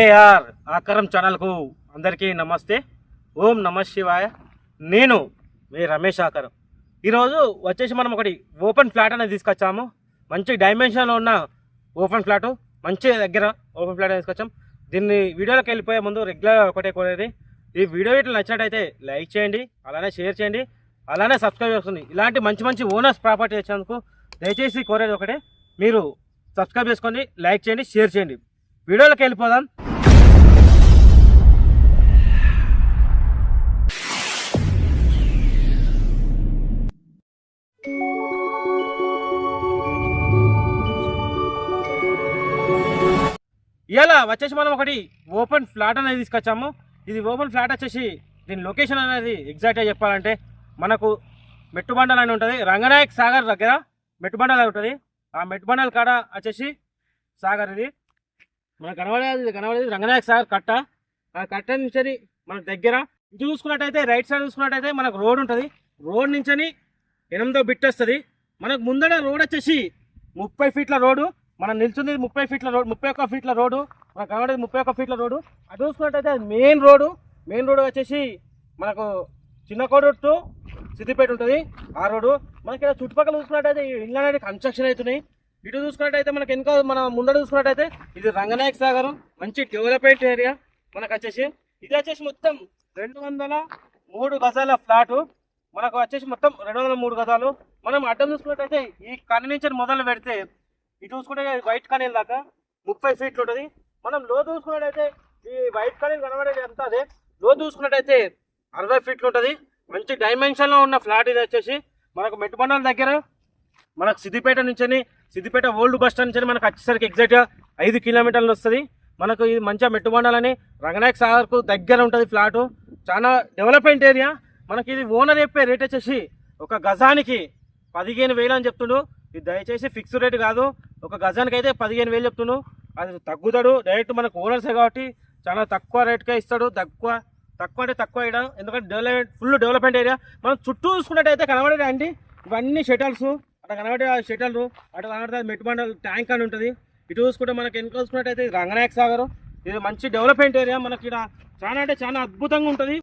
AR ఆకరం ఛానల్కు అందరికీ నమస్తే. ఓం నమ శివాయ. నేను మీ రమేష్ ఆకరం. ఈరోజు వచ్చేసి మనం ఒకటి ఓపెన్ ఫ్లాట్ అనేది తీసుకొచ్చాము. మంచి డైమెన్షన్లో ఉన్న ఓపెన్ ఫ్లాట్ మంచి దగ్గర ఓపెన్ ఫ్లాట్ తీసుకొచ్చాం. దీన్ని వీడియోలోకి వెళ్ళిపోయే ముందు రెగ్యులర్ ఒకటే కోరేది. ఈ వీడియో ఇట్లా నచ్చినట్టయితే లైక్ చేయండి అలానే షేర్ చేయండి అలానే సబ్స్క్రైబ్ చేసుకోండి ఇలాంటి మంచి మంచి ఓనర్స్ ప్రాపర్టీ వచ్చినందుకు దయచేసి కోరేది ఒకటే. మీరు సబ్స్క్రైబ్ చేసుకోండి లైక్ చేయండి షేర్ చేయండి. వీడియోలోకి వెళ్ళిపోదాం. ఇలా వచ్చేసి మనం ఒకటి ఓపెన్ ఫ్లాట్ అనేది తీసుకొచ్చాము. ఇది ఓపెన్ ఫ్లాట్ వచ్చేసి దీని లొకేషన్ అనేది ఎగ్జాక్ట్గా చెప్పాలంటే మనకు మెట్టుబండల్ అని ఉంటుంది. రంగనాయక్ సాగర్ దగ్గర మెట్టుబండల్ అని ఉంటుంది. ఆ మెట్టుబండల్ కాడ వచ్చేసి సాగర్ ఇది. మనకు కనబడేది కనబడేది రంగనాయక్ సాగర్ కట్ట. ఆ కట్ట నుంచి మన దగ్గర ఇటు చూసుకున్నట్టయితే రైట్ సైడ్ చూసుకున్నట్టయితే మనకు రోడ్ ఉంటుంది. రోడ్ నుంచి ఎనిమిదో బిట్ వస్తుంది. మనకు ముందర రోడ్ వచ్చేసి ముప్పై ఫీట్ల రోడ్డు. మనం నిల్చుంది ముప్పై ఫీట్ల రోడ్ ముప్పై ఒక్క ఫీట్ల రోడ్డు మనకు కనబడేది ముప్పై ఒక్క ఫీట్ల రోడ్డు. అటు చూసుకున్నట్టయితే మెయిన్ రోడ్డు మెయిన్ రోడ్డు వచ్చేసి మనకు చిన్న కోడు టు సిద్దిపేట ఉంటుంది. ఆ రోడ్డు మనకి ఇక్కడ చుట్టుపక్కల చూసుకున్నట్టయితే ఇండ్లు అనేది కన్స్ట్రక్షన్ అవుతున్నాయి. ఇటు చూసుకున్నట్టయితే మనకి వెనుక మనం ముందర చూసుకున్నట్టయితే ఇది రంగనాయక సాగరం. మంచి డెవలప్మెంట్ ఏరియా మనకు వచ్చేసి. ఇది వచ్చేసి మొత్తం రెండు వందల మూడు గజాల ఫ్లాటు మనకు వచ్చేసి మొత్తం రెండు వందల మూడు గజాలు. మనం అడ్డం చూసుకున్నట్టయితే ఈ కని నుంచి మొదలు పెడితే ఇటు చూసుకుంటే వైట్ కనీల్ దాకా. ముప్పై ఫీట్లు ఉంటుంది. మనం లో చూసుకున్నట్టయితే ఈ వైట్ కనీల్ కనబడేది ఎంత అదే? లో చూసుకున్నట్టయితే అరవై ఫీట్లు ఉంటుంది. మంచి డైమెన్షన్లో ఉన్న ఫ్లాట్ ఇది వచ్చేసి మనకు మెట్టుబండల దగ్గర మనకు సిద్దిపేట నుంచి సిద్దిపేట ఓల్డ్ బస్ స్టాండ్ నుంచి మనకు వచ్చేసరికి ఎగ్జాక్ట్గా ఐదు కిలోమీటర్లు వస్తుంది. మనకు ఇది మంచిగా మెట్టుబండాలని రంగనాయక్ సాగర్కు దగ్గర ఉంటుంది ఫ్లాటు చాలా డెవలప్మెంట్ ఏరియా మనకి ఇది ఓనర్ చెప్పే రేట్ వచ్చేసి ఒక గజానికి పదిహేను వేలు అని చెప్తుండు. ఇది దయచేసి ఫిక్స్డ్ రేట్ కాదు. ఒక గజానికి అయితే పదిహేను వేలు చెప్తుండు. అది తగ్గుతాడు. డైరెక్ట్ మనకు ఓనర్సే కాబట్టి చాలా తక్కువ రేట్కే ఇస్తాడు. తక్కువ తక్కువ అంటే తక్కువ ఇక్కడ ఎందుకంటే డెవలప్మెంట్ ఫుల్ డెవలప్మెంట్ ఏరియా మనం చుట్టూ చూసుకున్నట్టయితే కనబడేది అండి. ఇవన్నీ షటల్స్ అక్కడ కనబడే షటల్ అటు కనబడితే మెట్టుబండల్ ట్యాంక్ అని ఉంటుంది. ఇటు చూసుకుంటే మనకి వెనుక చూసుకున్నట్టయితే ఇది రంగనాయక సాగర్. ఇది మంచి డెవలప్మెంట్ ఏరియా మనకి ఇక్కడ చాలా అంటే చాలా అద్భుతంగా ఉంటుంది.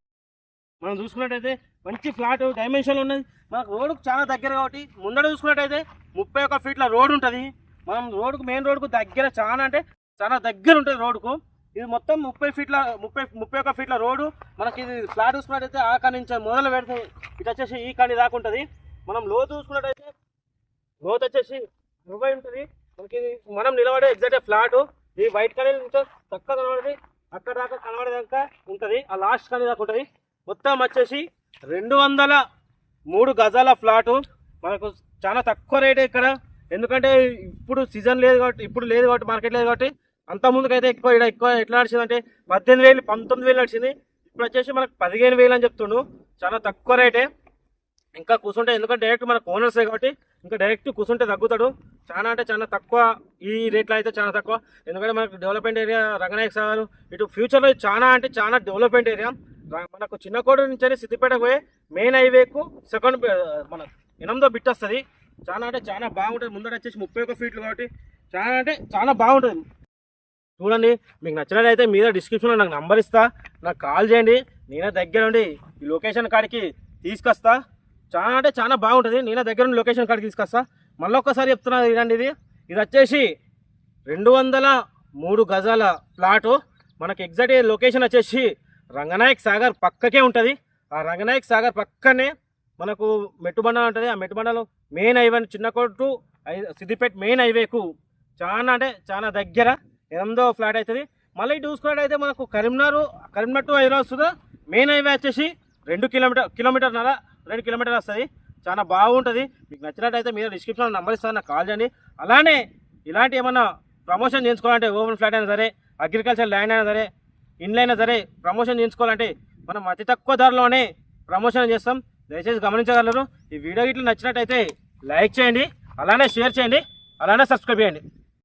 మనం చూసుకున్నట్టయితే మంచి ఫ్లాట్ డైమెన్షన్ ఉన్నది. మనకు రోడ్డుకు చాలా దగ్గర కాబట్టి ముందర చూసుకున్నట్టయితే ముప్పై ఒక్క ఫీట్ల రోడ్ ఉంటుంది. మనం రోడ్డుకు మెయిన్ రోడ్డుకు దగ్గర చాలా అంటే చాలా దగ్గర ఉంటుంది రోడ్డుకు. ఇది మొత్తం ముప్పై ఫీట్ల ముప్పై ముప్పై ఒక్క ఫీట్ల రోడ్డు. మనకి ఇది ఫ్లాట్ చూసుకున్నట్టయితే ఆ కాడి నుంచి మొదలు పెడితే ఇటు వచ్చేసి ఈ కాడి దాకా ఉంటుంది. మనం లోతు చూసుకున్నట్టయితే లోతు వచ్చేసి ఇరవై ఉంటుంది. మనకి ఇది మనం నిలబడే ఎగ్జాక్ట్ ఫ్లాట్. ఈ వైట్ కలర్ నుంచి తక్కువ కనబడి అక్కడ దాకా కనబడేదాకా ఉంటుంది. ఆ లాస్ట్ కనీ దాకా ఉంటుంది. మొత్తం వచ్చేసి రెండు వందల మూడు గజాల ఫ్లాటు. మనకు చాలా తక్కువ రేట్ ఇక్కడ. ఎందుకంటే ఇప్పుడు సీజన్ లేదు కాబట్టి ఇప్పుడు లేదు కాబట్టి మార్కెట్ లేదు కాబట్టి అంత ముందుకైతే ఎక్కువ ఇక్కడ ఎక్కువ ఎట్లా నడిచిందంటే పద్దెనిమిది వేలు పంతొమ్మిది వేలు నడిచింది. ఇప్పుడు వచ్చేసి మనకు పదిహేను వేలు అని చెప్తుండు. చాలా తక్కువ రేటే. ఇంకా కూర్చుంటే ఎందుకంటే డైరెక్ట్ మనకు ఓనర్సే కాబట్టి ఇంకా డైరెక్ట్ కూర్చుంటే తగ్గుతాడు. చాలా అంటే చాలా తక్కువ ఈ రేట్లో అయితే చాలా తక్కువ. ఎందుకంటే మనకు డెవలప్మెంట్ ఏరియా రంగనాయక సాగర్ ఇటు ఫ్యూచర్లో చాలా అంటే చాలా డెవలప్మెంట్ ఏరియా మనకు చిన్నకోడు నుంచి సిద్దిపేట పోయి మెయిన్ హైవేకు సెకండ్ మన ఎనిమిదో బిట్ వస్తుంది. చాలా అంటే చాలా బాగుంటుంది. ముందర వచ్చేసి ముప్పై ఒక ఫీట్లు కాబట్టి చాలా అంటే చాలా బాగుంటుంది. చూడండి మీకు నచ్చినట్లయితే మీద డిస్క్రిప్షన్లో నాకు నంబర్ ఇస్తా. నాకు కాల్ చేయండి. నేనే దగ్గర ఉండి ఈ లొకేషన్ కాడికి తీసుకొస్తా. చాలా అంటే చాలా బాగుంటుంది. నేనే దగ్గర నుండి లొకేషన్ కాడికి తీసుకొస్తా. మళ్ళీ ఒక్కసారి చెప్తున్నా ఇదండి ఇది. ఇది వచ్చేసి రెండు వందల మూడు గజాల ప్లాటు మనకి ఎగ్జాక్ట్ లొకేషన్ వచ్చేసి రంగనాయక్ సాగర్ పక్కకే ఉంటుంది. ఆ రంగనాయక్ సాగర్ పక్కనే మనకు మెట్టుబండ ఉంటుంది ఆ మెట్టుబండలో మెయిన్ హైవే చిన్న కొట్టు సిద్దిపేట మెయిన్ హైవేకు చాలా అంటే చాలా దగ్గర ఎనిమిదో ఫ్లాట్ అవుతుంది మళ్ళీ ఇటు చూసుకున్నట్టయితే మనకు కరీంనగర్ కరీంనగర్ టు హైదరాబాద్ వస్తుందా. మెయిన్ హైవే వచ్చేసి రెండు కిలోమీటర్ కిలోమీటర్న్నర రెండు కిలోమీటర్ వస్తుంది. చాలా బాగుంటుంది. మీకు నచ్చినట్టయితే మీరు డిస్క్రిప్షన్లో నెంబర్ ఇస్తాను నాకు కాల్ చేయండి. అలానే ఇలాంటి ఏమన్నా ప్రమోషన్ చేయించుకోవాలంటే ఓపెన్ ఫ్లాట్ అయినా సరే అగ్రికల్చర్ ల్యాండ్ అయినా సరే ఇండ్లైనా సరే ప్రమోషన్ చేయించుకోవాలంటే మనం అతి తక్కువ ధరలోనే ప్రమోషన్ చేస్తాం. దయచేసి గమనించగలరు. ఈ వీడియో ఇట్లా నచ్చినట్టయితే లైక్ చేయండి అలానే షేర్ చేయండి అలానే సబ్స్క్రైబ్ చేయండి.